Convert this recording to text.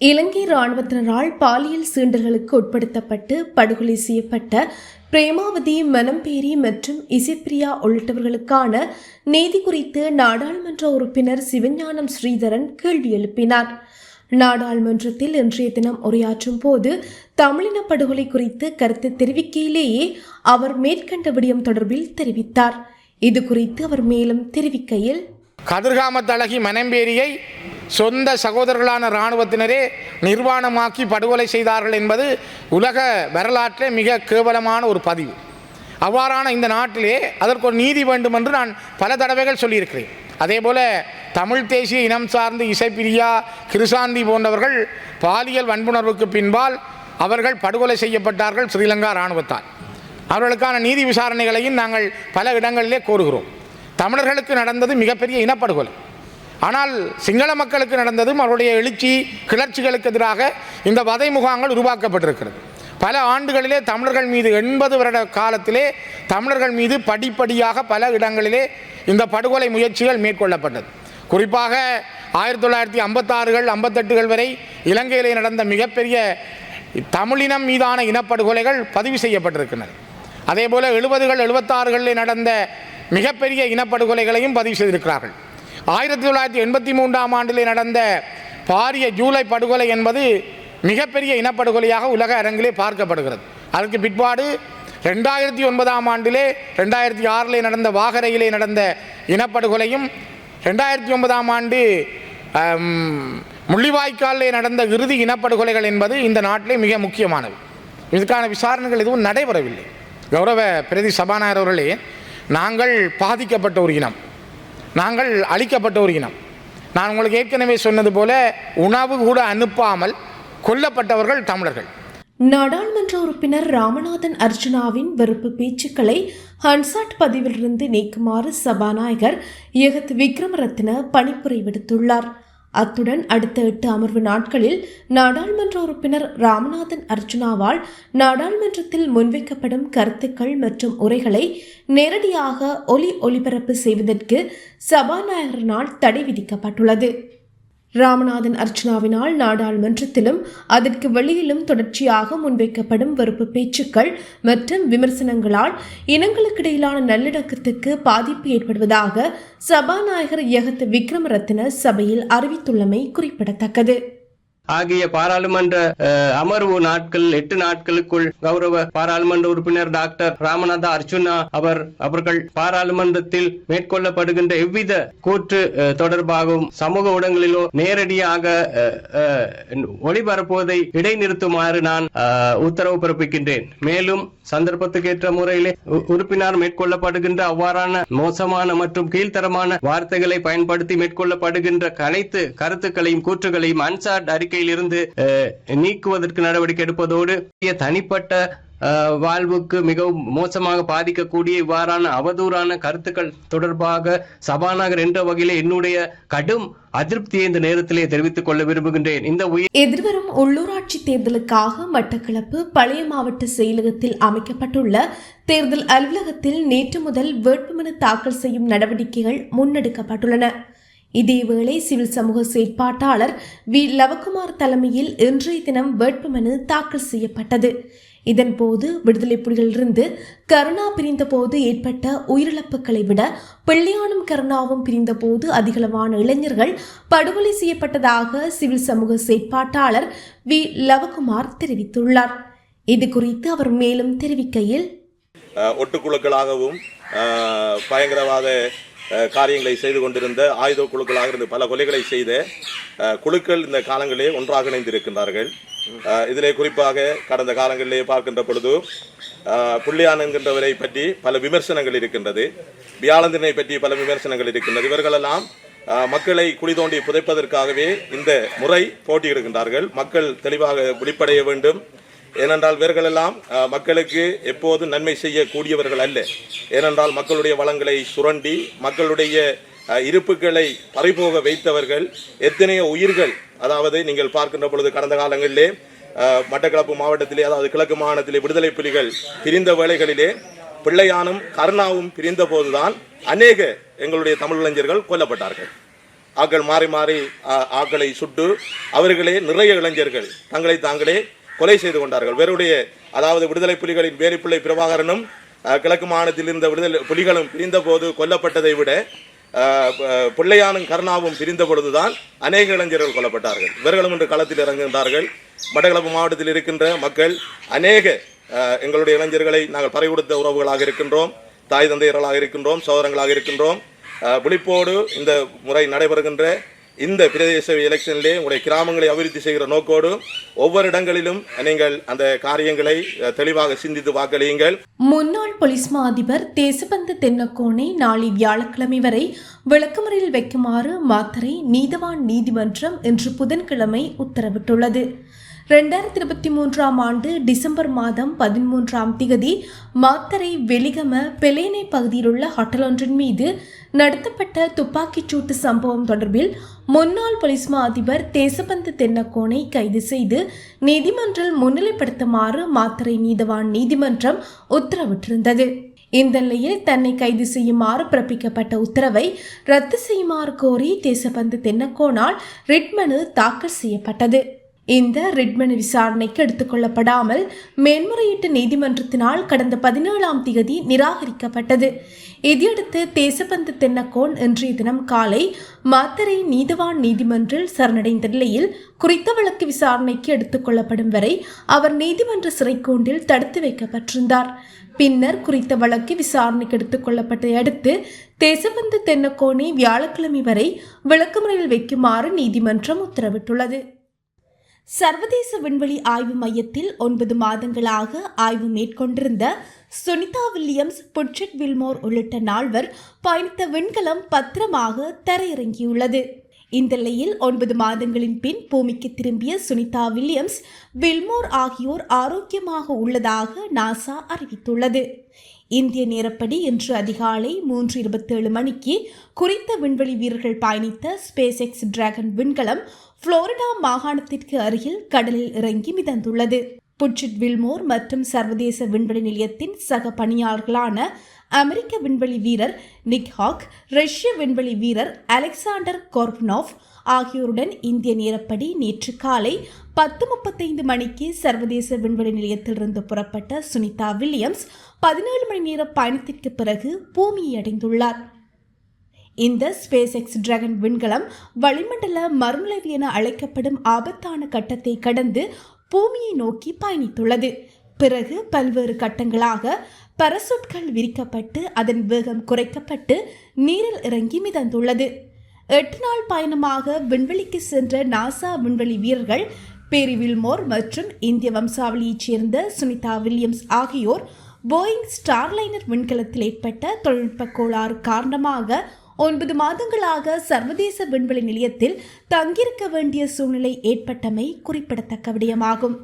இலங்கை இராணுவத்தினரால் பாலியல் சீண்டல்களுக்கு உட்படுத்தப்பட்டு படுகொலை செய்யப்பட்ட பிரேமாவதி மனம்பேரி மற்றும் இசைப்பிரியா உள்ளிட்டவர்களுக்கான நீதி குறித்து நாடாளுமன்ற உறுப்பினர் சிவஞானம் ஸ்ரீதரன் கேள்வி எழுப்பினார். நாடாளுமன்றத்தில் இன்றைய தினம் உரையாற்றும் போது தமிழின படுகொலை குறித்து கருத்து தெரிவிக்கையிலேயே அவர் மேற்கண்ட விடயம் தொடர்பில் தெரிவித்தார். இது குறித்து அவர் மேலும் தெரிவிக்கையில் கதிர்காமத்தழகி மனம்பேரியை சொந்த சகோதரர்களான இராணுவத்தினரே நிர்வாணமாக்கி படுகொலை செய்தார்கள் என்பது உலக வரலாற்றிலே மிக கேவலமான ஒரு பதிவு. அவ்வாறான இந்த நாட்டிலே அதற்கு ஒரு நீதி வேண்டும் என்று நான் பல தடவைகள் சொல்லியிருக்கிறேன். அதே போல் தமிழ் தேசிய இனம் சார்ந்து இசைப்பிரியா கிருசாந்தி போன்றவர்கள் பாலியல் வன்புணர்வுக்கு பின்பால் அவர்கள் படுகொலை செய்யப்பட்டார்கள் ஸ்ரீலங்கா இராணுவத்தால். அவர்களுக்கான நீதி விசாரணைகளையும் நாங்கள் பல இடங்களிலே கோருகிறோம். தமிழர்களுக்கு நடந்தது மிகப்பெரிய இனப்படுகொலை. ஆனால் சிங்கள மக்களுக்கு நடந்ததும் அவருடைய எழுச்சி கிளர்ச்சிகளுக்கு எதிராக இந்த வதை முகாங்கள் உருவாக்கப்பட்டிருக்கிறது. பல ஆண்டுகளிலே தமிழர்கள் மீது எண்பது வருட காலத்திலே தமிழர்கள் மீது படிப்படியாக பல இடங்களிலே இந்த படுகொலை முயற்சிகள் மேற்கொள்ளப்பட்டது. குறிப்பாக ஆயிரத்தி தொள்ளாயிரத்தி ஐம்பத்தாறுகள் ஐம்பத்தெட்டுகள் வரை இலங்கையிலே நடந்த மிகப்பெரிய தமிழினம் மீதான இனப்படுகொலைகள் பதிவு செய்யப்பட்டிருக்கின்றன. அதேபோல எழுபதுகள் எழுபத்தாறுகளில் நடந்த மிகப்பெரிய இனப்படுகொலைகளையும் பதிவு செய்திருக்கிறார்கள். ஆயிரத்தி தொள்ளாயிரத்தி எண்பத்தி மூன்றாம் ஆண்டிலே நடந்த பாரிய ஜூலை படுகொலை என்பது மிகப்பெரிய இனப்படுகொலையாக உலக அரங்கிலே பார்க்கப்படுகிறது. அதற்கு பிற்பாடு ரெண்டாயிரத்தி ஒன்பதாம் ஆண்டிலே ரெண்டாயிரத்தி ஆறிலே நடந்த வாகரையிலே நடந்த இனப்படுகொலையும் ரெண்டாயிரத்தி ஒன்பதாம் ஆண்டு முள்ளிவாய்க்காலிலே நடந்த இறுதி இனப்படுகொலைகள் என்பது இந்த நாட்டிலே மிக முக்கியமானது. இதுக்கான விசாரணைகள் எதுவும் நடைபெறவில்லை. கௌரவ பிரதி சபாநாயகர் அவர்களே நாங்கள் பாதிக்கப்பட்ட ஒரு இனம். நாங்கள் அழிக்கப்பட்ட ஒரு இனம். நான் உங்களுக்கு ஏற்கனவே சொன்னது போல உணவு கூட அனுப்பாமல் கொல்லப்பட்டவர்கள் தமிழர்கள். நாடாளுமன்ற உறுப்பினர் ராமநாதன் அர்ஜுனாவின் வெறுப்பு பேச்சுக்களை ஹன்சாட் பதிவிலிருந்து நீக்குமாறு சபாநாயகர் யகத் விக்ரமரத்ன பணிப்புரை விடுத்துள்ளார். அத்துடன் அடுத்த எட்டு அமர்வு நாட்களில் நாடாளுமன்ற உறுப்பினர் ராமநாதன் அர்ஜுனாவால் நாடாளுமன்றத்தில் முன்வைக்கப்படும் கருத்துக்கள் மற்றும் உரைகளை நேரடியாக ஒலி ஒளிபரப்பு செய்வதற்கு சபாநாயகரினால் தடை விதிக்கப்பட்டுள்ளது. ராமநாதன் அர்ச்சனாவினால் நாடாளுமன்றத்திலும் அதற்கு வெளியிலும் தொடர்ச்சியாக முன்வைக்கப்படும் வெறுப்பு பேச்சுக்கள் மற்றும் விமர்சனங்களால் இனங்களுக்கிடையிலான நல்லிணக்கத்துக்கு பாதிப்பு ஏற்படுவதாக சபாநாயகர் யகத் விக்ரமரத்ன சபையில் அறிவித்துள்ளமை குறிப்பிடத்தக்கது. ஆகிய பாராளுமன்ற அமர்வு நாட்கள் எட்டு நாட்களுக்குள் கௌரவ பாராளுமன்ற உறுப்பினர் டாக்டர் ராமநாத அர்ஜுனா அவர் அவர்கள் பாராளுமன்றத்தில் மேற்கொள்ளப்படுகின்ற எவ்வித கூற்று தொடர்பாகவும் சமூக ஊடகங்களிலோ நேரடியாக ஒளிபரப்புவதை இடைநிறுத்துமாறு நான் உத்தரவு பிறப்பிக்கின்றேன். மேலும் சந்தர்ப்பத்துக்கேற்ற முறையிலே உறுப்பினர் மேற்கொள்ளப்படுகின்ற அவ்வாறான மோசமான மற்றும் கீழ்த்தரமான வார்த்தைகளை பயன்படுத்தி மேற்கொள்ளப்படுகின்ற அனைத்து கருத்துக்களையும் கூற்றுகளையும் அன்சார்ட் அறிக்கை அஹ், நீக்குவதற்கு நடவடிக்கை எடுப்பதோடு தனிப்பட்ட வாழ்வுக்கு மிகவும் மோசமாக பாதிக்கக்கூடிய இவ்வாறான அவதூறான கருத்துக்கள் தொடர்பாக சபாநாயகர் என்ற வகையிலே என்னுடைய கடும் அதிருப்தியை இந்த நேரத்திலே தெரிவித்துக் கொள்ள விரும்புகின்றேன். இந்த உயிர் எதிர்வரும் உள்ளூராட்சி தேர்தலுக்காக மட்டக்களப்பு பழைய மாவட்ட செயலகத்தில் அமைக்கப்பட்டுள்ள தேர்தல் அலுவலகத்தில் நேற்று முதல் வேட்புமனு தாக்கல் செய்யும் நடவடிக்கைகள் முன்னெடுக்கப்பட்டுள்ளன. இதேவேளை சிவில் சமூக செயற்பாட்டாளர் வி. லவகுமார் தலைமையில் இன்றைய தினம் வேட்புமனு தாக்கல் செய்யப்பட்டது. இதன்போது விடுதலை புலிகளிலிருந்து கருணா பிரிந்தபோது ஏற்பட்ட உயிரிழப்புகளை விட பிள்ளையானும் கருணாவும் பிரிந்தபோது அதிகளவான இளைஞர்கள் படுகொலை செய்யப்பட்டதாக சிவில் சமூக செயற்பாட்டாளர் வி. லவகுமார் தெரிவித்துள்ளார். இது குறித்து அவர் மேலும் தெரிவிக்கையில் ஒட்டுக்குழுக்களாகவும் பயங்கரவாத காரியங்களை செய்து கொண்டிருந்த ஆயுத குழுக்களாக இருந்து பல கொலைகளை செய்த குழுக்கள் இந்த காலங்களிலே ஒன்றாக இணைந்திருக்கின்றார்கள். இதிலே குறிப்பாக கடந்த காலங்களிலே பார்க்கின்ற பொழுது அஹ், புள்ளியான் என்கின்றவரை பற்றி பல விமர்சனங்கள் இருக்கின்றது. வியாழந்தினை பற்றி பல விமர்சனங்கள் இருக்கின்றது. இவர்களெல்லாம் மக்களை குழி தோண்டி புதைப்பதற்காகவே இந்த முறை போட்டியிடுகின்றார்கள். மக்கள் தெளிவாக வெளிப்படைய வேண்டும். ஏனென்றால் இவர்களெல்லாம் மக்களுக்கு எப்போது நன்மை செய்யக்கூடியவர்கள் அல்ல. ஏனென்றால் மக்களுடைய வளங்களை சுரண்டி மக்களுடைய இருப்புகளை பறிபோக வைத்தவர்கள் எத்தனையோ உயிர்கள் அதாவது நீங்கள் பார்க்கின்ற பொழுது கடந்த காலங்களிலே மட்டக்களப்பு மாவட்டத்திலே அதாவது கிழக்கு மாகாணத்திலே விடுதலை புலிகள் பிரிந்த வேளைகளிலே பிள்ளையானும் கருணாவும் பிரிந்த போதுதான் அநேக எங்களுடைய தமிழ் இளைஞர்கள் கொல்லப்பட்டார்கள். ஆக்கள் மாறி மாறி ஆக்களை சுட்டு அவர்களே நிறைய இளைஞர்கள் தங்களை தாங்களே கொலை செய்து கொண்டார்கள். வெறுடைய அதாவது விடுதலை புலிகளின் வேலிப்பிள்ளை பிரபாகரனும் கிழக்கு மாநிலத்தில் இருந்த விடுதலை புலிகளும் பிரிந்த போது கொல்லப்பட்டதை விட பிள்ளையானும் கருணாவும் பிரிந்த பொழுதுதான் அநேக இளைஞர்கள் கொல்லப்பட்டார்கள். இவர்களும் இன்று களத்தில் இறங்குகின்றார்கள். மட்டக்களப்பு மாவட்டத்தில் இருக்கின்ற மக்கள் அநேக எங்களுடைய இளைஞர்களை நாங்கள் பறை கொடுத்த உறவுகளாக இருக்கின்றோம். தாய் தந்தையர்களாக இருக்கின்றோம். சோதரங்களாக இருக்கின்றோம். விழிப்போடு இந்த முறை நடைபெறுகின்ற இந்த பிரதேச எலெக்ஷனிலே உங்களுடைய கிராமங்களை அபிவிருத்தி செய்கிற நோக்கோடு ஒவ்வொரு இடங்களிலும் நீங்கள் அந்த காரியங்களை தெளிவாக சிந்தித்து வாக்களியுங்கள். முன்னாள் போலீஸ் மா அதிபர் தேசபந்து தென்னக்கோனை நாளை வியாழக்கிழமை வரை விளக்கமறையில் வைக்குமாறு மாத்தரை நீதவான் நீதிமன்றம் இன்று புதன்கிழமை உத்தரவிட்டுள்ளது. ரெண்டாயிரத்தி இருபத்தி மூன்றாம் ஆண்டு டிசம்பர் மாதம் பதிமூன்றாம் திகதி மாத்தரை வெளிகம பெலேனை பகுதியிலுள்ள ஹோட்டல் ஒன்றின் மீது நடத்தப்பட்ட துப்பாக்கிச் சூட்டு சம்பவம் தொடர்பில் முன்னாள் போலீஸ் மா அதிபர் தேசபந்து தென்னக்கோனை கைது செய்து நீதிமன்றில் முன்னிலைப்படுத்துமாறு மாத்தறை நீதவான் நீதிமன்றம் உத்தரவிட்டிருந்தது. இந்த நிலையில் தன்னை கைது செய்யுமாறு பிறப்பிக்கப்பட்ட உத்தரவை ரத்து செய்யுமாறு கோரி தேசபந்து தென்னக்கோனால் ரிட்மனு தாக்கல் செய்யப்பட்டது. இந்த ரிட்மன் விசாரணைக்கு எடுத்துக்கொள்ளப்படாமல் மேன்முறையீட்டு நீதிமன்றத்தினால் கடந்த பதினேழாம் தேதி நிராகரிக்கப்பட்டது. இதையடுத்து தேசபந்து தென்னக்கோன் இன்றைய தினம் காலை மாத்தரை நீதவான் நீதிமன்றில் சரணடைந்த நிலையில் குறித்த வழக்கு விசாரணைக்கு எடுத்துக்கொள்ளப்படும் வரை அவர் நீதிமன்ற சிறைக்கூண்டில் தடுத்து வைக்கப்பட்டிருந்தார். பின்னர் குறித்த வழக்கு விசாரணைக்கு எடுத்துக்கொள்ளப்பட்டதை அடுத்து தேசபந்து தென்னக்கோனை வியாழக்கிழமை வரை விளக்குமுறையில் வைக்குமாறு நீதிமன்றம் உத்தரவிட்டுள்ளது. சர்வதேச விண்வெளி ஆய்வு மையத்தில் ஒன்பது மாதங்களாக ஆய்வு மேற்கொண்டிருந்த சுனிதா வில்லியம்ஸ் புட்செட் வில்மோர் உள்ளிட்ட நால்வர் பயணித்த விண்கலம் பத்திரமாக தரையிறங்கியுள்ளது. இந்த நிலையில் ஒன்பது மாதங்களின் பின் பூமிக்கு திரும்பிய சுனிதா வில்லியம்ஸ் வில்மோர் ஆகியோர் ஆரோக்கியமாக உள்ளதாக நாசா அறிவித்துள்ளது. இந்திய நேரப்படி இன்று அதிகாலை மூன்று இருபத்தேழு மணிக்கு குறித்த விண்வெளி வீரர்கள் பயணித்த ஸ்பேஸ் எக்ஸ் டிராகன் விண்கலம் புளோரிடா மாகாணத்திற்கு அருகில் கடலில் இறங்கி மிதந்துள்ளது. புட்சிட் வில்மோர் மற்றும் சர்வதேச விண்வெளி நிலையத்தின் சக பணியாளர்களான அமெரிக்க விண்வெளி வீரர் நிக் ஹாக் ரஷ்ய விண்வெளி வீரர் அலெக்சாண்டர் கோர்ப்னோவ் ஆகியோருடன் இந்திய நேரப்படி நேற்று காலை பத்து முப்பத்தைந்து மணிக்கு சர்வதேச விண்வெளி நிலையத்திலிருந்து புறப்பட்ட சுனிதா வில்லியம்ஸ் பதினேழு மணி நேர பயணத்திற்கு பிறகு பூமியை அடைந்துள்ளார். இந்த ஸ்பேஸ் எக்ஸ் டிராகன் விண்கலம் வளிமண்டல மறுநிலைவு என அழைக்கப்படும் ஆபத்தான கட்டத்தை கடந்து பூமியை நோக்கி பயணித்துள்ளது. பிறகு பல்வேறு கட்டங்களாக பரசுட்கள் விரிக்கப்பட்டு அதன் வேகம் குறைக்கப்பட்டு நீரில் இறங்கி மிதந்துள்ளது. எட்டு நாள் பயணமாக விண்வெளிக்கு சென்ற நாசா விண்வெளி வீரர்கள் பேரி வில்மோர் மற்றும் இந்திய வம்சாவளியைச் சேர்ந்த சுனிதா வில்லியம்ஸ் ஆகியோர் போயிங் ஸ்டார்லைனர் விண்கலத்தில் ஏற்பட்ட தொழில்நுட்ப கோளாறு காரணமாக ஒன்பது மாதங்களாக சர்வதேச விண்வெளி நிலையத்தில் தங்கியிருக்க வேண்டிய சூழ்நிலை ஏற்பட்டமை குறிப்பிடத்தக்க விடயமாகும்.